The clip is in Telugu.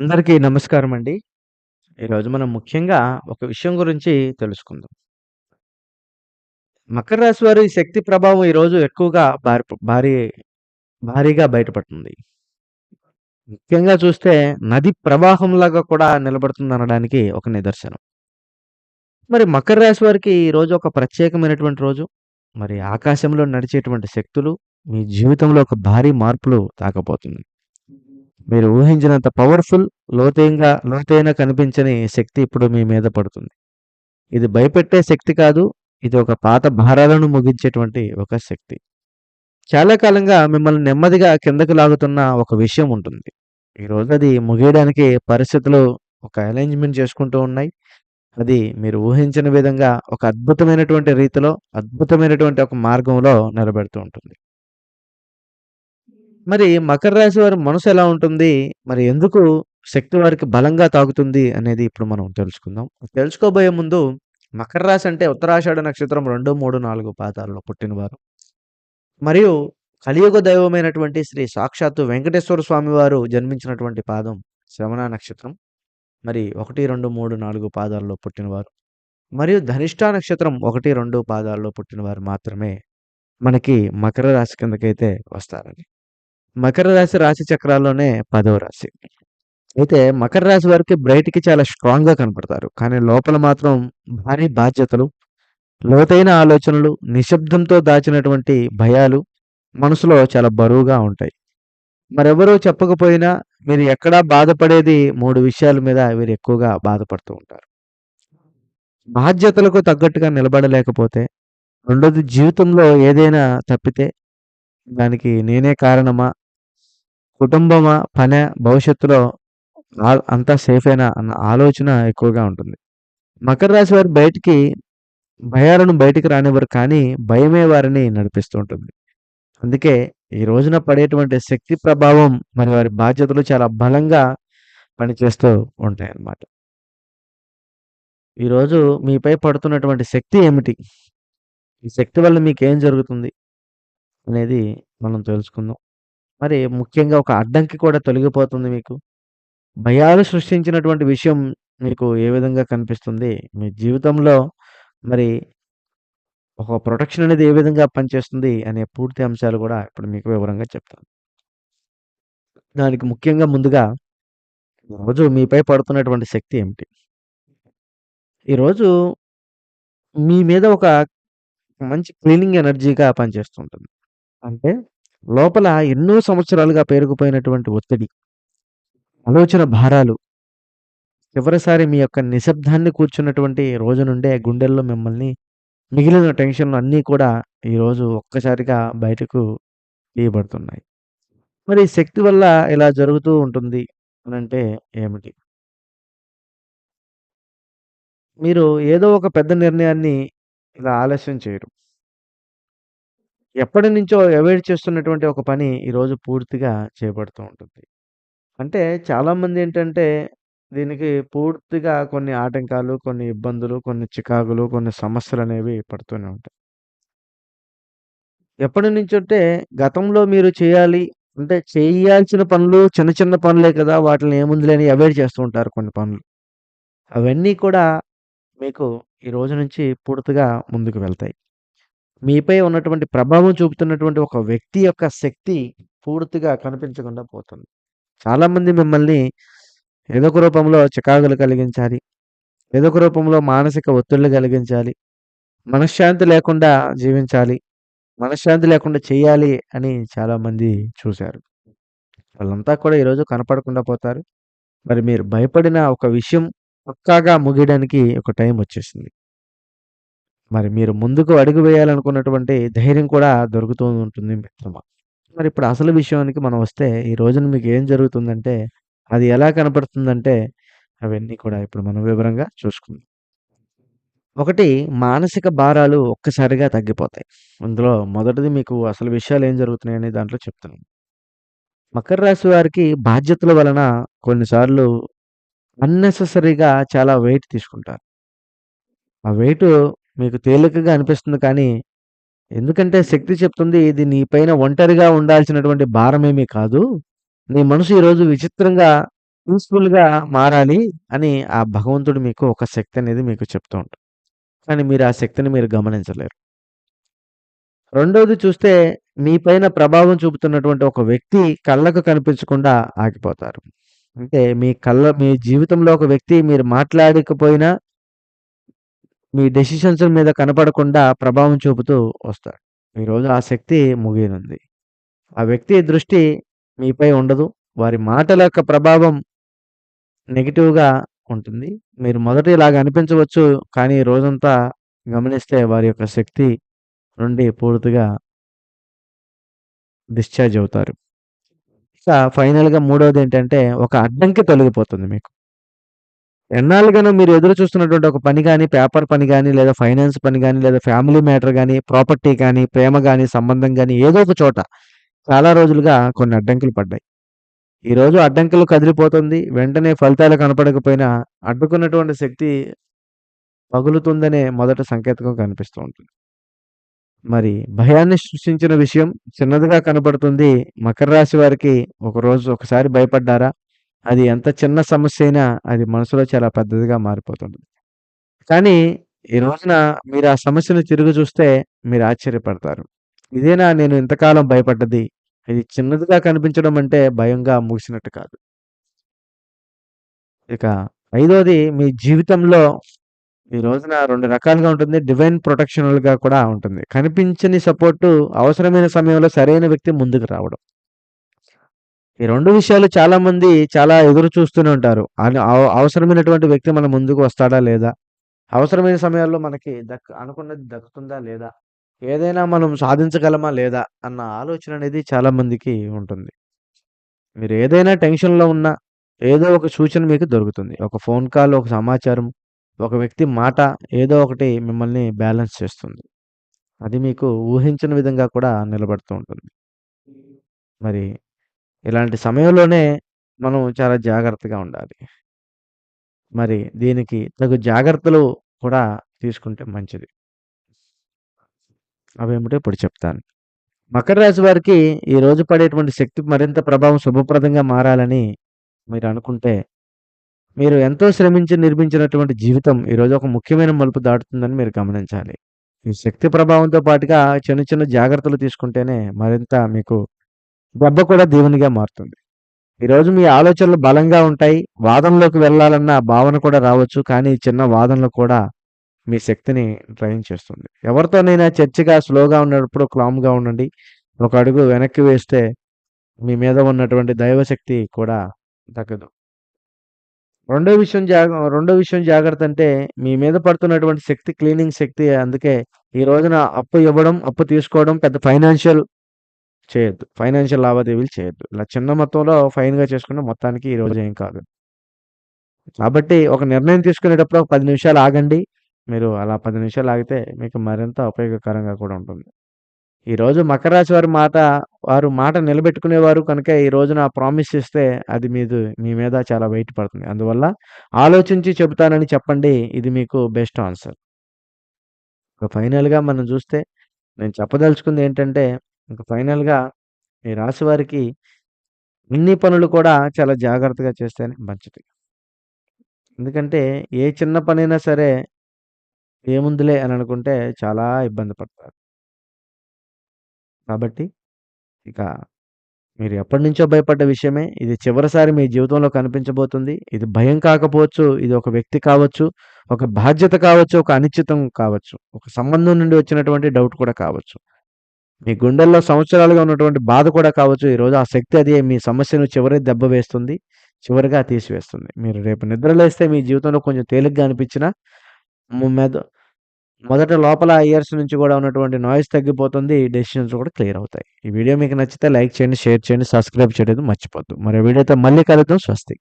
అందరికీ నమస్కారం అండి. ఈరోజు మనం ముఖ్యంగా ఒక విషయం గురించి తెలుసుకుందాం. మకర రాశి వారి శక్తి ప్రభావం ఈరోజు ఎక్కువగా భారీ భారీ భారీగా బయటపడుతుంది. ముఖ్యంగా చూస్తే నది ప్రవాహంలాగా కూడా నిలబడుతుందనడానికి ఒక నిదర్శనం. మరి మకర రాశి వారికి ఈరోజు ఒక ప్రత్యేకమైనటువంటి రోజు. మరి ఆకాశంలో నడిచేటువంటి శక్తులు మీ జీవితంలో ఒక భారీ మార్పులు తాకపోతుంది మీరు ఊహించినంత పవర్‌ఫుల్ లోతైనగా లోతైన కనిపించని శక్తి ఇప్పుడు మీ మీద పడుతుంది. ఇది భయపెట్టే శక్తి కాదు. ఇది ఒక పాత భారాలను ముగించేటువంటి ఒక శక్తి. చాలా కాలంగా మిమ్మల్ని నెమ్మదిగా కిందకి లాగుతున్న ఒక విషయం ఉంటుంది. ఈరోజు అది ముగియడానికి పరిస్థితులు ఒక అరేంజ్‌మెంట్ చేసుకుంటూ ఉన్నాయి. అది మీరు ఊహించని విధంగా ఒక అద్భుతమైనటువంటి రీతిలో, అద్భుతమైనటువంటి ఒక మార్గంలో నిలబెడుతూ ఉంటుంది. మరి మకర రాశి వారి మనసు ఎలా ఉంటుంది? మరి ఎందుకు శక్తి వారికి బలంగా తాగుతుంది అనేది ఇప్పుడు మనం తెలుసుకుందాం. తెలుసుకోబోయే ముందు మకర రాశి అంటే ఉత్తరాషాఢ నక్షత్రం 2, 3, 4 పాదాల్లో పుట్టినవారు. మరియు కలియుగ దైవమైనటువంటి శ్రీ సాక్షాత్తు వెంకటేశ్వర స్వామి వారు జన్మించినటువంటి పాదం శ్రవణ నక్షత్రం. మరి 1, 2, 3, 4 పాదాల్లో పుట్టినవారు. మరియు ధనిష్టా నక్షత్రం 1, 2 పాదాల్లో పుట్టినవారు మాత్రమే మనకి మకర రాశి కిందకైతే వస్తారండి. మకర రాశి రాశి చక్రాల్లోనే పదవ రాశి. అయితే మకర రాశి వారికి బయటికి చాలా స్ట్రాంగ్‌గా కనపడతారు. కానీ లోపల మాత్రం భారీ బాధ్యతలు, లోతైన ఆలోచనలు, నిశ్శబ్దంతో దాచినటువంటి భయాలు మనసులో చాలా బరువుగా ఉంటాయి. మరెవరు చెప్పకపోయినా మీరు ఎక్కడా బాధపడేది మూడు విషయాల మీద వీరు ఎక్కువగా బాధపడుతూ ఉంటారు. బాధ్యతలకు తగ్గట్టుగా నిలబడలేకపోతే, రెండోది జీవితంలో ఏదైనా తప్పితే, దానికి నేనే కారణమా? కుటుంబమా? పనే భవిష్యత్తులో అంతా సేఫేనా అన్న ఆలోచన ఎక్కువగా ఉంటుంది. మకర రాశి వారు బయటికి భయాలను బయటికి రానివ్వరు కానీ, భయమే వారిని నడిపిస్తూ ఉంటుంది. అందుకే ఈ రోజున పడేటువంటి శక్తి ప్రభావం మరి వారి బాధ్యతలు చాలా బలంగా పనిచేస్తూ ఉంటాయన్నమాట. ఈరోజు మీపై పడుతున్నటువంటి శక్తి ఏమిటి? ఈ శక్తి వల్ల మీకేం జరుగుతుంది? అనేది మనం తెలుసుకుందాం. మరి ముఖ్యంగా ఒక అడ్డంకి కూడా తొలగిపోతుంది మీకు. భయాలు సృష్టించినటువంటి విషయం మీకు ఏ విధంగా కనిపిస్తుంది? మీ జీవితంలో మరి ఒక ప్రొటెక్షన్ అనేది ఏ విధంగా పనిచేస్తుంది? అనే పూర్తి అంశాలు కూడా ఇప్పుడు మీకు వివరంగా చెప్తాను. దానికి ముఖ్యంగా ముందుగా రోజు మీపై పడుతున్నటువంటి శక్తి ఏమిటి? ఈరోజు మీ మీద ఒక మంచి క్లీనింగ్ ఎనర్జీగా పనిచేస్తుంటుంది అంటే లోపల ఎన్నో సంవత్సరాలుగా పేరుకుపోయినటువంటి ఒత్తిడి, ఆలోచన భారాలు, చివరిసారి మీ యొక్క నిశ్శబ్దాన్ని కూర్చున్నటువంటి రోజు నుండే గుండెల్లో మిమ్మల్ని మిగిలిన టెన్షన్‌లు అన్నీ కూడా ఈరోజు ఒక్కసారిగా బయటకు తీయబడుతున్నాయి. మరి శక్తి వల్ల ఇలా జరుగుతూ ఉంటుంది అని అంటే ఏమిటి? మీరు ఏదో ఒక పెద్ద నిర్ణయాన్ని ఇలా ఆలస్యం చేయరు. ఎప్పటి నుంచో అవాయిడ్ చేస్తున్నటువంటి ఒక పని ఈరోజు పూర్తిగా చేపడుతూ ఉంటుంది. అంటే చాలామంది ఏంటంటే దీనికి పూర్తిగా కొన్ని ఆటంకాలు, కొన్ని ఇబ్బందులు, కొన్ని చికాకులు, కొన్ని సమస్యలనేవి పడుతూనే ఉంటాయి. ఎప్పటినుంచంటే గతంలో మీరు చేయాలి అంటే చేయాల్సిన పనులు చిన్న చిన్న పనులే కదా! వాటిల్ని ఏముందిలే అని అవాయిడ్ చేస్తూ ఉంటారు కొన్ని పనులు. అవన్నీ కూడా మీకు ఈ రోజు నుంచి పూర్తిగా ముందుకు వెళ్తాయి. మీపై ఉన్నటువంటి ప్రభావం చూపుతున్నటువంటి ఒక వ్యక్తి యొక్క శక్తి పూర్తిగా కనిపించకుండా పోతుంది. చాలామంది మిమ్మల్ని ఏదో ఒక రూపంలో చికాకులు కలిగించాలి. ఏదో ఒక రూపంలో మానసిక ఒత్తిళ్ళు కలిగించాలి. మనశ్శాంతి లేకుండా జీవించాలి. మనశ్శాంతి లేకుండా చేయాలి అని చాలామంది చూశారు వాళ్ళంతా కూడా ఈరోజు కనపడకుండా పోతారు. మరి మీరు భయపడిన ఒక విషయం పక్కాగా ముగియడానికి ఒక టైం వచ్చేసింది. మరి మీరు ముందుకు అడుగు వేయాలనుకున్నటువంటి ధైర్యం కూడా దొరుకుతూ ఉంటుంది మిత్రమా. మరి ఇప్పుడు అసలు విషయానికి మనం వస్తే ఈ రోజున మీకు ఏం జరుగుతుందంటే అది ఎలా కనపడుతుందంటే అవన్నీ కూడా ఇప్పుడు మనం వివరంగా చూసుకుందాం. ఒకటి మానసిక భారాలు ఒక్కసారిగా తగ్గిపోతాయి. అందులో మొదటిది మీకు అసలు విషయాలు ఏం జరుగుతున్నాయనే దాంట్లో చెప్తున్నాను మకర రాశి వారికి బాధ్యతల వలన కొన్నిసార్లు అన్నెసెసరీగా చాలా వెయిట్ తీసుకుంటారు. ఆ వెయిట్ మీకు తేలికగా అనిపిస్తుంది కానీ, ఎందుకంటే శక్తి చెప్తుంది ఇది నీ పైన ఒంటరిగా ఉండాల్సినటువంటి భారమేమీ కాదు. నీ మనసు ఈరోజు విచిత్రంగా పీస్‌ఫుల్‌గా మారాలి అని ఆ భగవంతుడు మీకు ఒక శక్తి అనేది మీకు చెప్తూ ఉంటాడు. కానీ మీరు ఆ శక్తిని మీరు గమనించలేరు. రెండవది చూస్తే మీ పైన ప్రభావం చూపుతున్నటువంటి ఒక వ్యక్తి కళ్ళకు కనిపించకుండా ఆగిపోతారు. అంటే మీ కళ్ళ మీ జీవితంలో ఒక వ్యక్తి మీరు మాట్లాడకపోయినా మీ డెసిషన్స్ మీద కనపడకుండా ప్రభావం చూపుతూ వస్తాడు. ఈరోజు ఆ శక్తి ముగియనుంది. ఆ వ్యక్తి దృష్టి మీపై ఉండదు. వారి మాటల యొక్క ప్రభావం నెగిటివ్గా ఉంటుంది. మీరు మొదట ఇలాగ అనిపించవచ్చు. కానీ రోజంతా గమనిస్తే వారి యొక్క శక్తి నుండి పూర్తిగా డిశ్చార్జ్ అవుతారు. ఇక ఫైనల్‌గా మూడవది ఏంటంటే ఒక అడ్డంకి తొలగిపోతుంది మీకు. ఎన్నాళ్ళుగానో మీరు ఎదురు చూస్తున్నటువంటి ఒక పని కానీ పేపర్ పని కానీ లేదా ఫైనాన్స్ పని కానీ లేదా ఫ్యామిలీ మ్యాటర్ కానీ ప్రాపర్టీ కానీ ప్రేమ కానీ సంబంధం కానీ ఏదో ఒక చోట చాలా రోజులుగా కొన్ని అడ్డంకులు పడ్డాయి. ఈరోజు అడ్డంకులు కదిలిపోతుంది. వెంటనే ఫలితాలు కనపడకపోయినా అడ్డుకున్నటువంటి శక్తి పగులుతుందనే మొదటి సంకేతకం కనిపిస్తూ ఉంటుంది. మరి భయాన్ని సృష్టించిన విషయం చిన్నదిగా కనబడుతుంది మకర రాశి వారికి ఒకరోజు ఒకసారి భయపడ్డారా? అది ఎంత చిన్న సమస్య అయినా అది మనసులో చాలా పెద్దదిగా మారిపోతుంది. కానీ ఈ రోజున మీరు ఆ సమస్యను తిరిగి చూస్తే మీరు ఆశ్చర్యపడతారు. ఇదేనా నేను ఇంతకాలం భయపడ్డది? ఇది చిన్నదిగా కనిపించడం అంటే భయంగా ముగిసినట్టు కాదు. ఇక ఐదోది మీ జీవితంలో ఈ రోజున రెండు రకాలుగా ఉంటుంది. డివైన్ ప్రొటెక్షనల్‌గా కూడా ఉంటుంది. కనిపించని సపోర్టు అవసరమైన సమయంలో సరైన వ్యక్తి ముందుకు రావడం. ఈ రెండు విషయాలు చాలామంది చాలా ఎదురు చూస్తూనే ఉంటారు. అవ అవసరమైనటువంటి వ్యక్తి మన ముందుకు వస్తాడా లేదా? అవసరమైన సమయాల్లో మనకి దక్ అనుకున్నది దక్కుతుందా లేదా? ఏదైనా మనం సాధించగలమా లేదా? అన్న ఆలోచన అనేది చాలా మందికి ఉంటుంది. మీరు ఏదైనా టెన్షన్‌లో ఉన్నా ఏదో ఒక సూచన మీకు దొరుకుతుంది. ఒక ఫోన్ కాల్, ఒక సమాచారం, ఒక వ్యక్తి మాట ఏదో ఒకటి మిమ్మల్ని బ్యాలెన్స్ చేస్తుంది. అది మీకు ఊహించని విధంగా కూడా నిలబడుతూ ఉంటుంది. మరి ఇలాంటి సమయంలోనే మనం చాలా జాగ్రత్తగా ఉండాలి. మరి దీనికి తగు జాగ్రత్తలు కూడా తీసుకుంటే మంచిది. అవేమిటో ఇప్పుడు చెప్తాను. మకర రాశి వారికి ఈ రోజు పడేటువంటి శక్తి మరింత ప్రభావం శుభప్రదంగా మారాలని మీరు అనుకుంటే మీరు ఎంతో శ్రమించి నిర్మించినటువంటి జీవితం ఈరోజు ఒక ముఖ్యమైన మలుపు దాటుతుందని మీరు గమనించాలి. ఈ శక్తి ప్రభావంతో పాటుగా చిన్న చిన్న జాగ్రత్తలు తీసుకుంటేనే మరింత మీకు దెబ్బ కూడా దేవునిగా మారుతుంది. ఈరోజు మీ ఆలోచనలు బలంగా ఉంటాయి. వాదనలోకి వెళ్ళాలన్న భావన కూడా రావచ్చు. కానీ చిన్న వాదనలు కూడా మీ శక్తిని డ్రైన్ చేస్తుంది. ఎవరితోనైనా చర్చగా స్లోగా ఉన్నప్పుడు క్లామ్గా ఉండండి. ఒక అడుగు వెనక్కి వేస్తే మీ మీద ఉన్నటువంటి దైవశక్తి కూడా తగ్గదు. రెండో విషయం జాగ రెండో విషయం జాగ్రత్త అంటే మీ మీద పడుతున్నటువంటి శక్తి క్లీనింగ్ శక్తి అందుకే ఈ రోజున అప్పు ఇవ్వడం, అప్పు తీసుకోవడం పెద్ద ఫైనాన్షియల్ చేయొద్దు. ఫైనాన్షియల్ లావాదేవీలు చేయొద్దు. ఇలా చిన్న మొత్తంలో ఫైన్‌గా చేసుకున్న మొత్తానికి ఈ రోజు ఏం కాదు. కాబట్టి ఒక నిర్ణయం తీసుకునేటప్పుడు ఒక 10 నిమిషాలు ఆగండి. మీరు అలా 10 నిమిషాలు ఆగితే మీకు మరింత ఉపయోగకరంగా కూడా ఉంటుంది. ఈరోజు మకర రాశి వారి మాట వారు మాట నిలబెట్టుకునేవారు కనుక ఈ రోజున ప్రామిస్ ఇస్తే అది మీది మీ మీద చాలా వెయిట్ పడుతుంది. అందువల్ల ఆలోచించి చెబుతానని చెప్పండి. ఇది మీకు బెస్ట్ ఆన్సర్. ఇక ఫైనల్‌గా మనం చూస్తే నేను చెప్పదలుచుకుంది ఏంటంటే ఇంక ఫైనల్‌గా ఈ రాశి వారికి అన్ని పనులు కూడా చాలా జాగ్రత్తగా చేస్తేనే మంచిది. ఎందుకంటే ఏ చిన్న పనైనా సరే ఏముందిలే అని అనుకుంటే చాలా ఇబ్బంది పడతారు. కాబట్టి ఇక మీరు ఎప్పటినుంచో భయపడ్డ విషయమే. ఇది చివరిసారి మీ జీవితంలో కనిపించబోతుంది. ఇది భయం కాకపోవచ్చు. ఇది ఒక వ్యక్తి కావచ్చు. ఒక బాధ్యత కావచ్చు. ఒక అనిశ్చితం కావచ్చు. ఒక సంబంధం నుండి వచ్చినటువంటి డౌట్ కూడా కావచ్చు. మీ గుండెల్లో సంవత్సరాలుగా ఉన్నటువంటి బాధ కూడా కావచ్చు. ఈరోజు ఆ శక్తి అది మీ సమస్యను చివరి దెబ్బ వేస్తుంది. చివరిగా తీసివేస్తుంది. మీరు రేపు నిద్రలేస్తే మీ జీవితంలో కొంచెం తేలిగ్గా అనిపించిన మెద మొదట లోపల ఇయర్స్ నుంచి కూడా ఉన్నటువంటి నాయిస్ తగ్గిపోతుంది. డెసిషన్స్ కూడా క్లియర్ అవుతాయి. ఈ వీడియో మీకు నచ్చితే లైక్ చేయండి, షేర్ చేయండి, సబ్స్క్రైబ్ చేయడం మర్చిపోద్దు. మరో వీడియోతో మళ్ళీ కలుద్దాం. స్వస్తి.